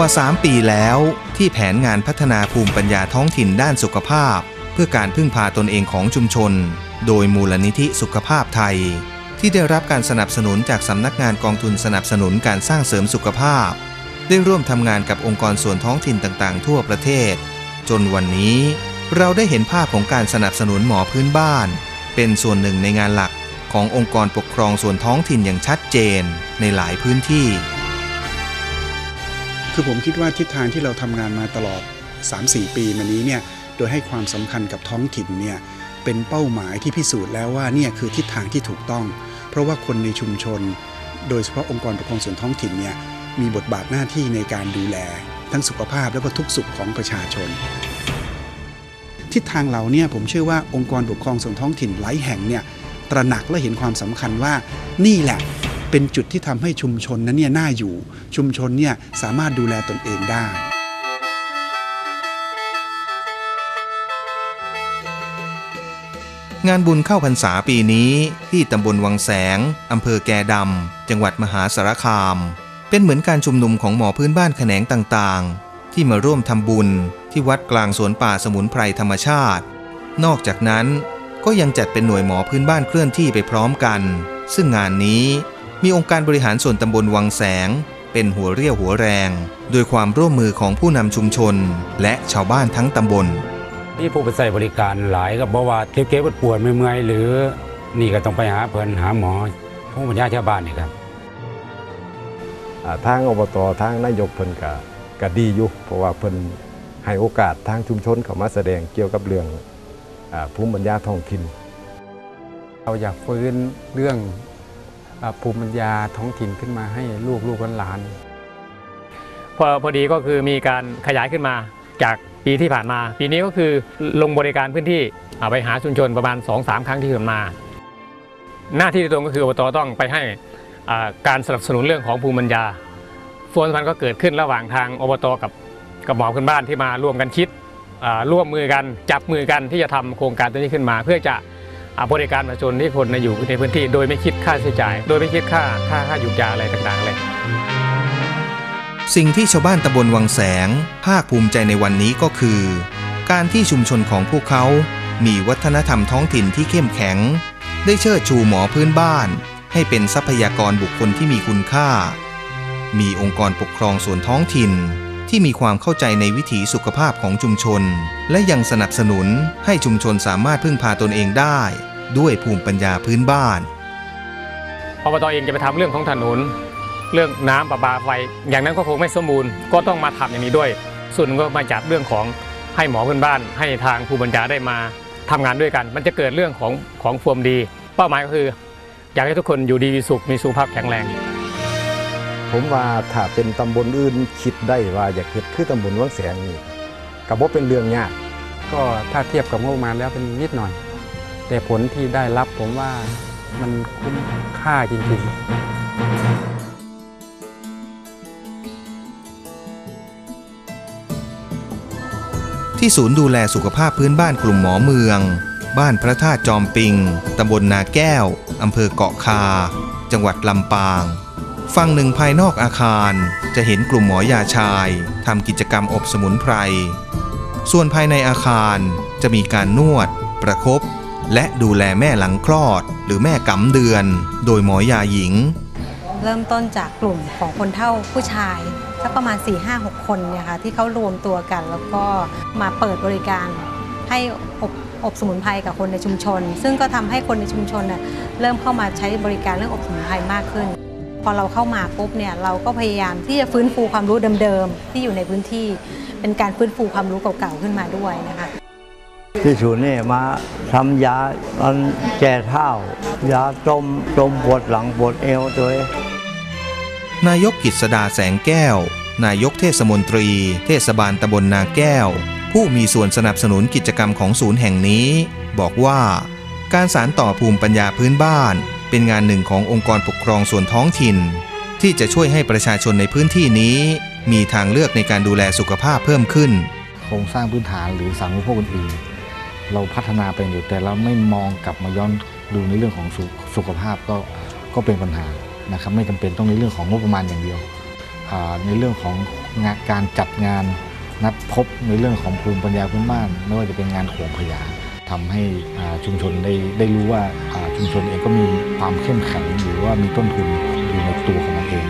กว่า 3 ปีแล้วที่แผนงานพัฒนาภูมิปัญญาท้องถิ่นด้านสุขภาพ เพื่อการพึ่งพาตนเองของชุมชน โดยมูลนิธิสุขภาพไทย ที่ได้รับการสนับสนุนจากสำนักงานกองทุนสนับสนุนการสร้างเสริมสุขภาพ ได้ร่วมทำงานกับองค์กรส่วนท้องถิ่นต่างๆ ทั่วประเทศ จนวันนี้ เราได้เห็นภาพของการสนับสนุนหมอพื้นบ้าน เป็นส่วนหนึ่งในงานหลักขององค์กรปกครองส่วนท้องถิ่นอย่างชัดเจนในหลายพื้นที่ คือผมคิดว่าทิศทางที่เราทำงานมาตลอด 3-4 ปีมานี้เนี่ยโดยให้ความสำคัญกับท้องถิ่นเนี่ยเป็นเป้าหมายที่พิสูจน์แล้วว่าเนี่ยคือทิศทางที่ถูกต้อง เพราะว่าคนในชุมชน โดยเฉพาะองค์กรปกครองส่วนท้องถิ่นเนี่ยมีบทบาทหน้าที่ในการดูแล ทั้งสุขภาพแล้วก็ทุกสุขของประชาชน ทิศทางเหล่าเนี้ผมเชื่อว่าองค์กรปกครองส่วนท้องถิ่นหลายแห่งเนี่ยตระหนักและเห็นความสำคัญว่านี่แหละ เป็นจุดที่ทำให้ชุมชนนั้นเนี่ยน่าอยู่ ชุมชนเนี่ยสามารถดูแลตนเองได้งานบุญเข้าพรรษาปีนี้ที่ตำบลวังแสง อำเภอแกดำ จังหวัดมหาสารคาม เป็นเหมือนการชุมนุมของหมอพื้นบ้านแขนงต่างๆ ที่มาร่วมทำบุญที่วัดกลางสวนป่าสมุนไพรธรรมชาติ นอกจากนั้นก็ยังจัดเป็นหน่วยหมอพื้นบ้านเคลื่อนที่ไปพร้อมกัน ซึ่งงานนี้ มีองค์การบริหารส่วนตำบลวังแสง เป็นหัวเรี่ยวหัวแรงโดยความร่วมมือของผู้นำชุมชน และชาวบ้านทั้งตำบลที่ผู้ไปใส่บริการหลายก็บอกว่าเก็บเก็บปวดเมื่อยๆหรือนี่ก็ต้องไปหาเพิ่นหาหมอผู้ปัญญาชาวบ้านนี่ครับอ่าทางอบตทางนายกเพิ่นก็ก็ดีอยู่เพราะว่าเพิ่นให้โอกาสทางชุมชนเข้ามาแสดงเกี่ยวกับเรื่องอาภูมิปัญญาท้องถิ่นเราอยากฟื้นเรื่องอา ภูมิปัญญาท้องถิ่นขึ้นมาให้ลูกลูกหลานพอพอดีก็คือมีการขยายขึ้นมาจากปีที่ผ่านมา ปีนี้ก็คือลงบริการพื้นที่ไปหาชุมชนประมาณ 2-3 ครั้งที่ผ่านมา หน้าที่ตรงก็คืออบตต้องไปให้การสนับสนุนเรื่องของภูมิปัญญาฟวนพันก็เกิดขึ้นระหว่างทางอบตกับกับหมอพื้นบ้านที่มาร่วมกันคิดร่วมมือกันจับมือกันที่จะทำโครงการตัวนี้ขึ้นมา เพื่อจะ บริการประชาชนที่คนในอยู่ในพื้นที่ โดยไม่คิดค่าใช้จ่าย โดยไม่คิดค่าค่าค่าหยุดยาอะไรต่างๆเลยสิ่งที่ชาวบ้านตำบลวังแสง ภาคภูมิใจในวันนี้ก็คือ การที่ชุมชนของพวกเขา มีวัฒนธรรมท้องถิ่นที่เข้มแข็ง ได้เชิดชูหมอพื้นบ้าน ให้เป็นทรัพยากรบุคคลที่มีคุณค่า มีองค์กรปกครองส่วนท้องถิ่น ที่มีความเข้าใจในวิถีสุขภาพของชุมชน และยังสนับสนุนให้ชุมชนสามารถพึ่งพาตนเองได้ ด้วยภูมิปัญญาพื้นบ้านอบตเองจะไปทำเรื่องของถนน เรื่องน้ำประปาไฟ อย่างนั้นก็คงไม่สมบูรณ์ก็ต้องมาทำอย่างนี้ด้วย ส่วนหนึ่งก็มาจากเรื่องของให้หมอพื้นบ้าน ให้ทางภูมิปัญญาได้มาทำงานด้วยกัน มันจะเกิดเรื่องของของฟวมดี เป้าหมายก็คือ อยากให้ทุกคนอยู่ดีมีสุขมีสุขภาพแข็งแรง ผมว่าถ้าเป็นตำบลอื่นคิดได้ว่าอยากเกิดคือตำบลวังแสงนี่ก็บ่เป็นเรื่องยากๆก็ถ้าเทียบกับงบประมาณแล้วเป็นนิดหน่อย แต่ผลที่ได้รับผมว่ามันคุ้มค่าจริงๆที่ศูนย์ดูแลสุขภาพพื้นบ้านกลุ่มหมอเมือง บ้านพระธาตุจอมปิง ตำบลนาแก้ว อำเภอเกาะคา จังหวัดลำปาง ฝั่งหนึ่งภายนอกอาคารจะเห็นกลุ่มหมอยาชายทำกิจกรรมอบสมุนไพร ส่วนภายในอาคารจะมีการนวด ประครบ และดูแลแม่หลังคลอด หรือแม่กำเดือน โดยหมอยาหญิง เริ่มต้นจากกลุ่มของคนเท่าผู้ชายสักประมาณ 4 5 6 คนเนี่ยค่ะที่เขารวมตัวกัน แล้วก็มาเปิดบริการให้อบอบสมุนไพรกับคนในชุมชน ซึ่งก็ทำให้คนในชุมชนน่ะเริ่มเข้ามาใช้บริการเรื่องอบสมุนไพรมากขึ้น พอเราเข้ามาปุ๊บเนี่ยเราก็พยายามที่จะฟื้นฟูความรู้เดิมๆที่อยู่ในพื้นที่ เป็นการฟื้นฟูความรู้เก่าๆขึ้นมาด้วยนะคะ ที่ศูนย์นี่มาทำยาอันแก้เท้ายาจมจมปวดหลังปวดเอวตัวเองนายกกิษดาแสงแก้ว นายกเทศมนตรี เทศบาลตำบลนาแก้ว ผู้มีส่วนสนับสนุนกิจกรรมของศูนย์แห่งนี้ บอกว่าการสารต่อภูมิปัญญาพื้นบ้าน เป็นงานหนึ่งขององค์กรปกครองส่วนท้องถิ่น ที่จะช่วยให้ประชาชนในพื้นที่นี้ มีทางเลือกในการดูแลสุขภาพเพิ่มขึ้น โครงสร้างพื้นฐานหรือสาธารณูปโภคอื่นๆ เราพัฒนาไปอยู่ แต่เราไม่มองกลับมาย้อนดูในเรื่องของสุขสุขภาพก็ก็เป็นปัญหานะครับไม่จำเป็นต้องในเรื่องของงบประมาณอย่างเดียวในเรื่องของงานการจัดงานนัดพบในเรื่องของภูมิปัญญาพื้นบ้าน ไม่ว่าจะเป็นงานโขงพยาทำให้ชุมชนได้ได้รู้ว่าชุมชนเองก็มีความเข้มแข็งหรือว่ามีต้นทุนอยู่ในตัวของมันเอง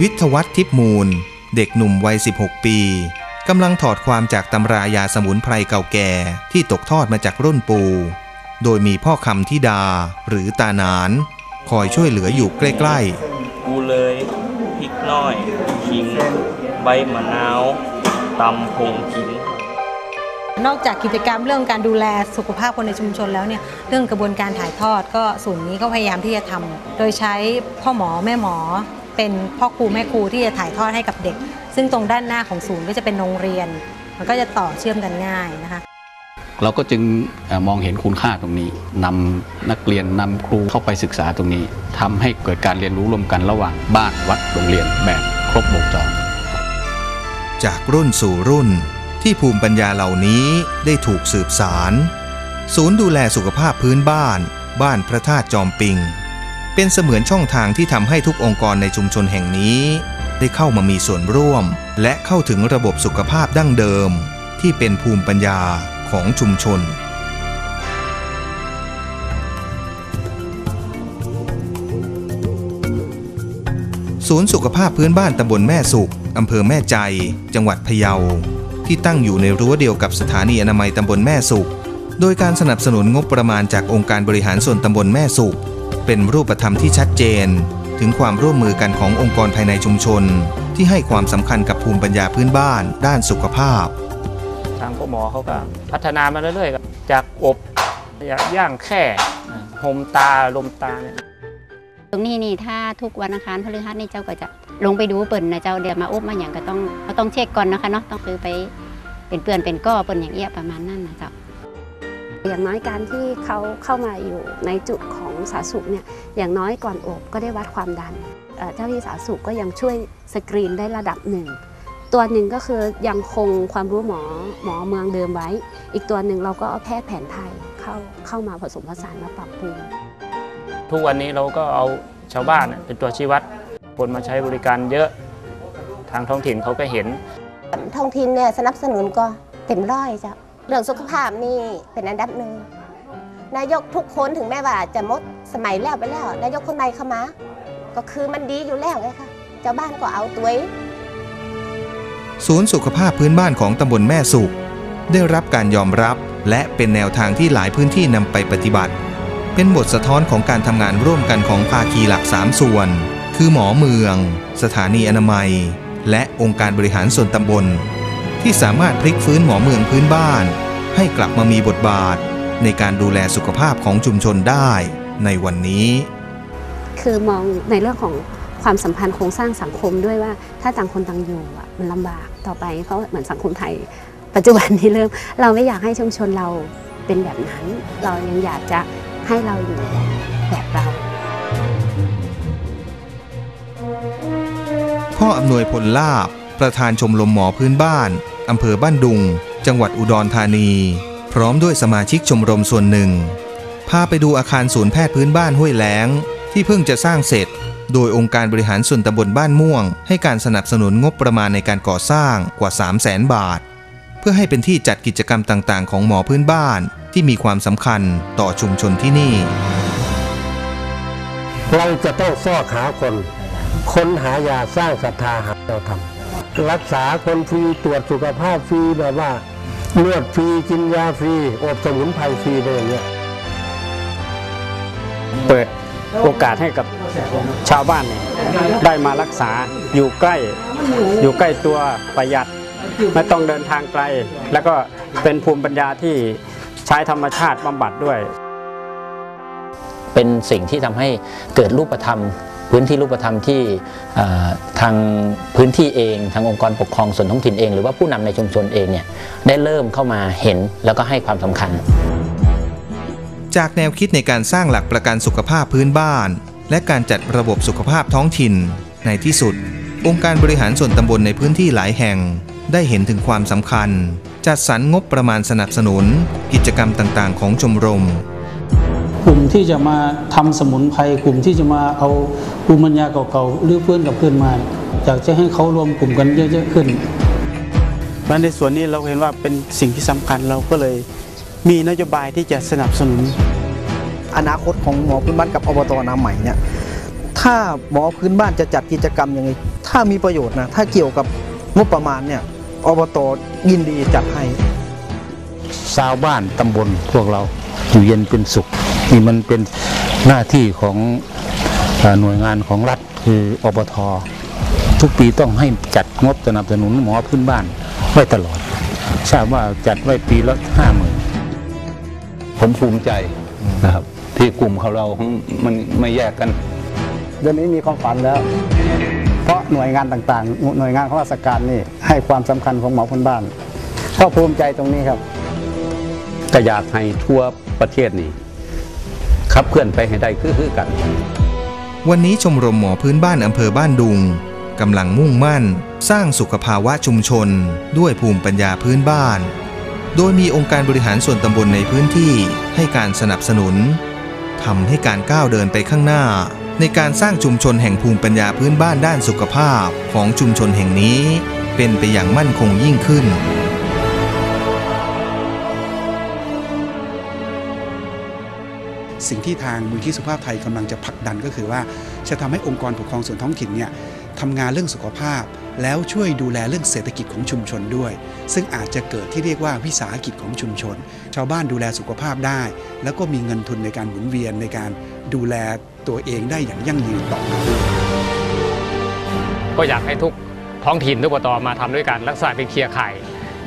วิทวัฒน์ทิพมูล เด็กหนุ่มวัย 16 ปี กำลังถอดความจากตำรายาสมุนไพรเก่าแก่ที่ตกทอดมาจากรุ่นปู่ โดยมีพ่อคำทิดาหรือตาหนาน คอยช่วยเหลืออยู่ใกล้ๆ กูเลยพริกน้อยขิงใบมะนาวตำผงขิงนอกจากกิจกรรมเรื่องการดูแลสุขภาพคนในชุมชนแล้วเนี่ยเรื่องกระบวนการถ่ายทอดก็ศูนย์นี้ก็พยายามที่จะทำโดยใช้พ่อหมอแม่หมอ เป็นพ่อครูแม่ครูที่จะถ่ายทอดให้กับเด็ก ซึ่งตรงด้านหน้าของศูนย์ก็จะเป็นโรงเรียน มันก็จะต่อเชื่อมกันง่ายนะคะ เราก็จึงเอ่อมองเห็นคุณค่าตรงนี้นำนักเรียนนำครูเข้าไปศึกษาตรงนี้ทำให้เกิดการเรียนรู้ร่วมกันระหว่างบ้านวัดโรงเรียนแบบครบวงจรๆจากรุ่นสู่รุ่นที่ภูมิปัญญาเหล่านี้ได้ถูกสืบสาร ศูนย์ดูแลสุขภาพพื้นบ้าน บ้านพระธาตุจอมปิง เป็นเสมือนช่องทางที่ทำให้ทุกองค์กรในชุมชนแห่งนี้ ได้เข้ามามีส่วนร่วม และเข้าถึงระบบสุขภาพดั้งเดิม ที่เป็นภูมิปัญญาของชุมชนศูนย์สุขภาพพื้นบ้านตำบลแม่สุข อำเภอแม่ใจ จังหวัดพะเยา ที่ตั้งอยู่ในรั้วเดียวกับสถานีอนามัยตำบลแม่สุข โดยการสนับสนุนงบประมาณจากองค์การบริหารส่วนตำบลแม่สุข เป็นรูปธรรมที่ชัดเจน ถึงความร่วมมือกันขององค์กรภายในชุมชน ที่ให้ความสำคัญกับภูมิปัญญาพื้นบ้าน ด้านสุขภาพ ทางพ่อหมอเขาก็พัฒนามาเรื่อยๆครับจากอบจากย่างแค่หมตาลมตาเนี่ยตรงนี้นี่ถ้าทุกวันอังคารพฤหัสนี่เจ้าก็จะลงไปดูเปิ่นนะเจ้าเดี๋ยวมาอบมาอย่างก็ต้องก็ต้องเช็คก่อนนะคะเนาะต้องคือไปเป็นเปื่อนเป็นก้อเปิ่นอย่างเอี้ยประมาณนั้นนะเจ้าอย่างน้อยการที่เขาเข้ามาอยู่ในจุดของ สาธารณสุขเนี่ยอย่างน้อยก่อนอบก็ได้วัดความดันเอ่อเจ้าที่สาธารณสุขก็ยังช่วยสกรีนได้ระดับหนึ่งตัวหนึ่งก็คือยังคงความรู้หมอหมอเมืองเดิมไว้ อีกตัวหนึ่งเราก็เอาแพทย์แผนไทยเข้าเข้ามาผสมผสานมาปรับปรุงทุกวันนี้เราก็เอาชาวบ้านเป็นตัวชี้วัดคนมาใช้บริการเยอะทางท้องถิ่นเขาก็เห็น ท้องถิ่นเนี่ยสนับสนุนก็เต็มร้อยจ้ะเรื่องสุขภาพนี่เป็นอันดับหนึ่ง นายกทุกคนถึงแม้ว่าจะมดสมัยแล้วไปแล้ว นายกคนใหม่เข้ามา ก็คือมันดีอยู่แล้วไงคะเจ้าบ้านก็เอาตัวศูนย์สุขภาพพื้นบ้านของตำบลแม่สุข ได้รับการยอมรับและเป็นแนวทางที่หลายพื้นที่นำไปปฏิบัติ เป็นบทสะท้อนของการทำงานร่วมกันของภาคีหลัก 3 ส่วน คือหมอเมือง สถานีอนามัย และองค์การบริหารส่วนตำบล ที่สามารถพลิกฟื้นหมอเมืองพื้นบ้าน ให้กลับมามีบทบาท ในการดูแลสุขภาพของชุมชนได้ในวันนี้ คือมองในเรื่องของความสัมพันธ์โครงสร้างสังคมด้วยว่า ถ้าต่างคนต่างอยู่อะมันลำบากต่อไปเพราะเหมือนสังคมไทย ปัจจุบันนี้เริ่ม เราไม่อยากให้ชุมชนเราเป็นแบบนั้น เรายังอยากจะให้เราอยู่แบบเรา พ่ออำนวยพลลาบ ประธานชมรมหมอพื้นบ้านอำเภอบ้านดุง จังหวัดอุดรธานี ร้อมด้วยสมาชิกชมรมส่วนหนึ่ง พาไปดูอาคารศูนย์แพทย์พื้นบ้านห้วยแล้ง ที่เพิ่งจะสร้างเสร็จ โดยองค์การบริหารส่วนตำบลบ้านม่วง ให้การสนับสนุนงบประมาณในการก่อสร้างกว่า 3 0 0แสนบาท เพื่อให้เป็นที่จัดกิจกรรมต่างๆ ของหมอพื้นบ้านที่มีความสำคัญต่อชุมชนที่นี่ เราจะต้องซอกหาคนคนหายาสร้างศรัทธาหาเราทำรักษาคนฟรีตรวจสุขภาพฟรีแบบว่า นวดฟรีกินยาฟรีอบสมุนไพรฟรีไปอย่างเงี้ยเปิดโอกาสให้กับชาวบ้านเนี่ยได้มารักษาอยู่ใกล้ อยู่ใกล้ตัวประหยัด ไม่ต้องเดินทางไกล แล้วก็เป็นภูมิปัญญาที่ใช้ธรรมชาติบำบัดด้วย เป็นสิ่งที่ทำให้เกิดรูปธรรม พื้นที่รูปธรรมที่ทางพื้นที่เอง ทางองค์กรปกครองส่วนท้องถิ่นเอง หรือว่าผู้นำในชุมชนเองเนี่ยได้เริ่มเข้ามาเห็นแล้วก็ให้ความสำคัญ จากแนวคิดในการสร้างหลักประกันสุขภาพพื้นบ้าน และการจัดระบบสุขภาพท้องถิ่น ในที่สุด องค์การบริหารส่วนตำบลในพื้นที่หลายแห่ง ได้เห็นถึงความสำคัญ จัดสรรงบประมาณสนับสนุน กิจกรรมต่างๆ ของชมรม กลุ่มที่จะมาทำสมุนไพรกลุ่มที่จะมาเอาภูมิปัญญาเก่าๆหรือเพื่อนกับเพื่อนมาอยากจะให้เขารวมกลุ่มกันเยอะๆขึ้นและในส่วนนี้เราเห็นว่าเป็นสิ่งที่สำคัญเราก็เลยมีนโยบายที่จะสนับสนุน อนาคตของหมอพื้นบ้านกับอบตน้ำใหม่เนี่ยถ้าหมอพื้นบ้านจะจัดกิจกรรมยังไงถ้ามีประโยชน์นะถ้าเกี่ยวกับงบประมาณเนี่ยอบตยินดีจัดให้ชาวบ้านตำบลพวกเราอยู่เย็นเป็นสุข นี่มันเป็นหน้าที่ของเอ่อหน่วยงานของรัฐคืออบททุกปีต้องให้จัดงบสนับสนุนหมอพื้นบ้านไว้ตลอด ทราบว่าจัดไว้ปีละห้าหมื่นผมภูมิใจนะครับ ที่กลุ่มของเรามันไม่แยกกันเดือนนี้มีความฝันแล้ว เพราะหน่วยงานต่างๆ หน่วยงานของราชการนี่ให้ความสำคัญของหมอพื้นบ้านก็ภูมิใจตรงนี้ครับก็อยากให้ทั่วประเทศนี่ ขับเคลื่อนไปให้ได้คือๆกัน วันนี้ชมรมหมอพื้นบ้านอำเภอบ้านดุงกำลังมุ่งมั่น สร้างสุขภาวะชุมชน ด้วยภูมิปัญญาพื้นบ้าน โดยมีองค์การบริหารส่วนตำบลในพื้นที่ให้การสนับสนุนทำให้การก้าวเดินไปข้างหน้า ในการสร้างชุมชนแห่งภูมิปัญญาพื้นบ้านด้านสุขภาพของชุมชนแห่งนี้ เป็นไปอย่างมั่นคงยิ่งขึ้น สิ่งที่ทางมูลที่สุขภาพไทยกำลังจะผลักดันก็คือว่า จะทำให้องค์กรปกครองส่วนท้องถิ่นเนี่ยทำงานเรื่องสุขภาพ แล้วช่วยดูแลเรื่องเศรษฐกิจของชุมชนด้วย ซึ่งอาจจะเกิดที่เรียกว่าวิสาหกิจของชุมชน ชาวบ้านดูแลสุขภาพได้ แล้วก็มีเงินทุนในการหมุนเวียนในการดูแลตัวเองได้อย่างยั่งยืนต่อไปก็อยากให้ทุกท้องถิ่นทุกอบตมาทำด้วยกันลักษณะเป็นเครือข่าย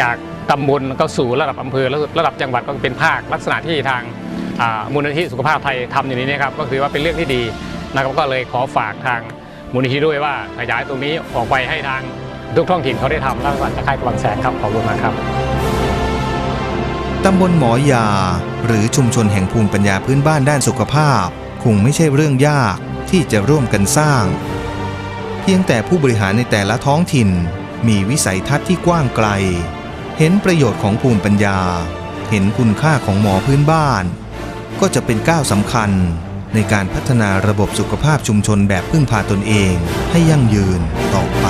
จากตำบลก็สู่ระดับอำเภอแล้วระดับจังหวัดก็เป็นภาคลักษณะที่ทาง มูลนิธิสุขภาพไทยทำอยู่นี้นะครับก็คือว่าเป็นเรื่องที่ดีนะครับก็เลยขอฝากทางมูลนิธิด้วยว่าขยายตรงนี้ออกไปให้ทางทุกท้องถิ่นเขาได้ทำแล้วก็จะค่ายกำลังแสงครับขอบคุณมากครับตำบลหมอยา หรือชุมชนแห่งภูมิปัญญาพื้นบ้านด้านสุขภาพ คงไม่ใช่เรื่องยากที่จะร่วมกันสร้าง เพียงแต่ผู้บริหารในแต่ละท้องถิ่น มีวิสัยทัศน์ที่กว้างไกล เห็นประโยชน์ของภูมิปัญญา เห็นคุณค่าของหมอพื้นบ้าน ก็จะเป็นก้าวสำคัญในการพัฒนาระบบสุขภาพชุมชนแบบพึ่งพาตนเองให้ยั่งยืนต่อไป